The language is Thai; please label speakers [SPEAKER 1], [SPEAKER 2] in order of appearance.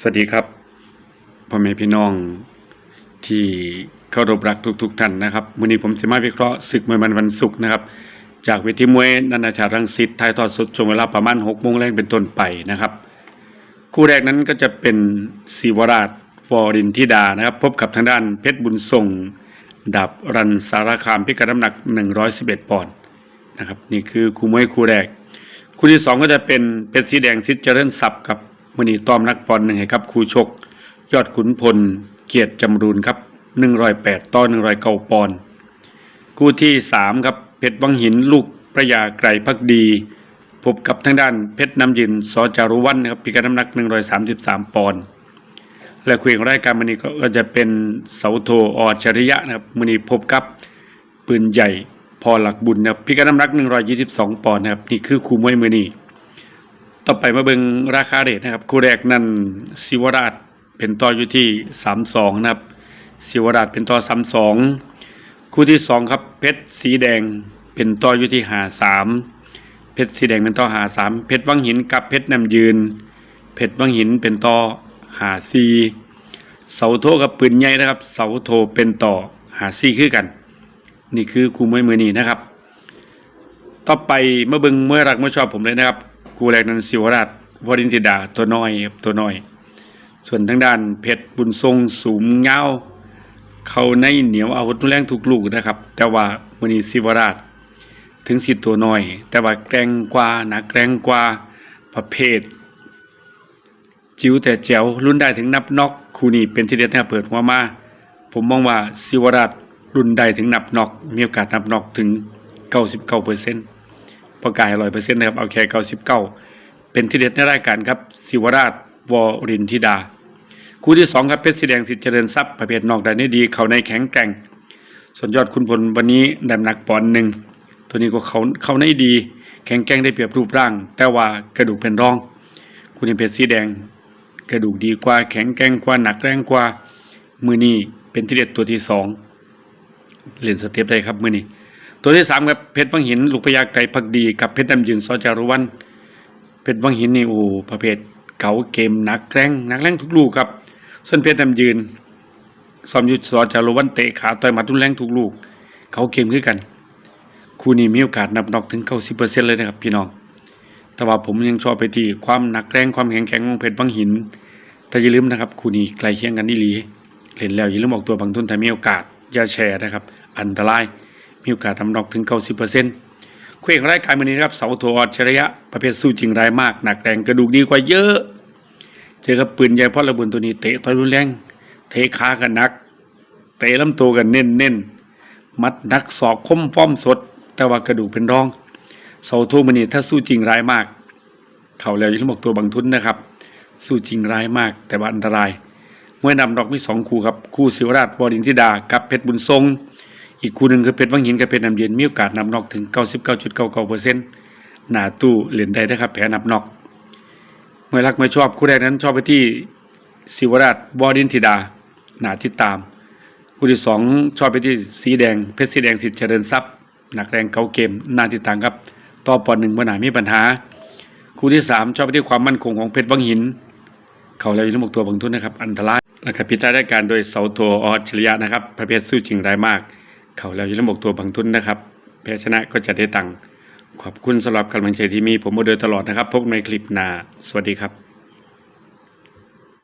[SPEAKER 1] สวัสดีครับพ่อแม่พี่น้องที่เคารพรักทุกๆท่านนะครับวันนี้ผมสิมาวิเคราะห์ศึกมวยมันวันศุกร์นะครับ จากเวทีมวยนานาชาติรังสิตถ่ายทอดสดช่วงเวลาประมาณ6โมงแรงเป็นต้นไปนะครับ คู่แรกนั้นก็จะเป็นศิวราชวอรินทิดานะครับ พบกับทางด้านเพชรบุญทรงดับรันสารคามพิกัดน้ำหนัก 111 ปอนด์นะครับ นี่คือคู่มวยคู่แรก คู่ที่สองก็จะเป็นเพชรสีแดงซิดเจริญศัพท์ครับ มือนีต้อมนักบอลหนึ่งให้ครับครูชก ยอดขุนพล เกียรติจำรูนครับ108ต่อ109ปอนคู่ที่สามครับเพชรวังหินลูกพระยาไกรพักดี พบกับทางด้านเพชรน้ำยินสจารุวันนะครับพิกัดน้ำหนัก133ปอนด์และคุยของรายการมือนี้ก็จะเป็นเสาโทออชริยะนะครับมือนี้พบกับปืนใหญ่พอหลักบุญนะครับพิกัดน้ำหนัก122ปอนด์นะครับนี่คือคู่มวยมือนี้ ต่อไปมาเบิงราคาเรทนะครับ คู่แรกนั่นศิวราชเป็นต่ออยู่ที่ 32 นะครับศิวราชเป็นต่อ 32 คู่ที่ 2 ครับ เพชรสีแดงเป็นต่ออยู่ที่53เพชรสีแดงเป็นต่อ53เพชรวังหินกับเพชรน้ำยืน เพชรวังหินเป็นต่อ54เสาโทกับปืนใหญ่นะครับ เสาโทเป็นต่อ54คือกัน นี่คือคู่มวยมือนี้นะครับ ต่อไปเมื่อเบิงเมื่อรักเมื่อชอบผมเลยนะครับ กูแรกนั้นศิวราชวรินทิดาตัวน้อยครับตัวน้อย ส่วนทางด้านเพชรบุญทรงสูงเงาเขาในเหนียวอาวุธรุนแรงทุกลูกนะครับ แต่ว่ามือนี้ศิวราช ถึงสิตัวน้อย แต่ว่าแกรงกว่าหนักแกรงกว่าประเภท จิ๋วแต่แจ๋วรุ่นได้ถึงนับน็อกคู่นี้เป็นที่เด็ดนะเปิดหัวมาผมมองว่าศิวราชรุ่นได้ถึงนับน็อกมีโอกาสนับน็อกถึง 99เปอร์เซ็นต์ ประกายร้อยเปอร์เซ็นต์นะครับเอาแค่99เก้าเป็นที่เด็ดในรายการครับศิวราชวอรินทิดา คู่ที่2ครับเพชรสีแดงสิทธิ์เจริญทรัพย์ประเภทนอกได้ได้ดีเขาในแข็งแกร่ง ส่วนยอดคุณพลวันนี้ดำหนักปอนหนึ่งตัวนี้ก็เขาเขาในดี แข็งแกร่งได้เปรียบรูปร่าง แต่ว่ากระดูกเป็นรองคุณเพชรสีแดง กระดูกดีกว่า แข็งแกร่งกว่าหนักแรงกว่ามือนี้เป็นที่เด็ดตัวที่สองเล่นสเต็ปได้ครับมือนี้ ตัวที่สามครับเพชรวังหินลูกพญาไกรพักดีกับเพชรดำยืนสจารุวันเพชรวังหินนี่โอ้ประเภทเก่าเกมหนักแรงหนักแรงทุกลูกครับ ส่วนเพชรดำยืนซ้อมอยู่สจารุวันเตะขาต่อยมัดทุนแรงทุกลูก เขาเกมคือกัน คู่นี้มีโอกาสนับนอกถึง90%เปอร์เซ็นเลยนะครับพี่น้องแต่ว่าผมยังชอบไปที่ความหนักแรงความแข็งแกร่งของเพชรวังหินแต่อย่าลืมนะครับคู่นี้ใกล้เคียงกันนี่หลีเล่นแล้วอย่าลืมออกตัวบางทุนถ้ามีโอกาสอย่าแชร์นะครับ อันตราย มีโอกาสทำนอกถึง 90%คู่เอกของรายการวันนี้ครับเสาโทออัจฉริยะ ประเภทสู้จริงร้ายมาก หนักแรงกระดูกดีกว่าเยอะ เจอกับปืนใหญ่เพราะระเบิดตัวนี้เตะต่อยรุนแรง เทขากันนัก เตะลำตัวกันเน้นเน้นมัดนักศอกคมฟ้อมสด แต่ว่ากระดูกเป็นรองเสาโทมันนี่ถ้าสู้จริงร้ายมาก เขาแล้วอยังบอกตัวบางทุนนะครับ สู้จริงร้ายมาก แต่ว่าอันตรายมวยนำดอกมีสองคู่ครับ คู่ศิวราชบอดินทิดา กับเพชรบุญทรง อีกคู่หนึ่งคือเพชรวังหินกับเพชรน้ำเย็นมีโอกาสนำนอกถึง 99.99%หนาตู้เหรียญใดนะครับแพ้นำนอก เมื่อรักไม่ชอบคู่ใดนั้นชอบไปที่ศิวราชบอดินทิดาหนาที่ตาม คู่ที่สองชอบไปที่สีแดงเพชรสีแดงสิทธิ์เจริญทรัพย์หนักแรงเก่าเกมหนาที่ต่างครับต่อปอนหนึ่งปัญหามีปัญหา คู่ที่สามชอบไปที่ความมั่นคงของเพชรวังหิน เขาแล้วอยังบอกตัวบางทุนนะครับ อันตรายและกับพิจารณาการโดยเสาโทออัจฉริยะนะครับประเภทสู้จริงรายมาก เขาแล้วอยังบอกตัวบางทุนนะครับแพ้ชนะก็จะได้ตังค์ขอบคุณสำหรับกำลังใจที่มีผมมาโดยตลอดนะครับ พบในคลิปหน้า สวัสดีครับ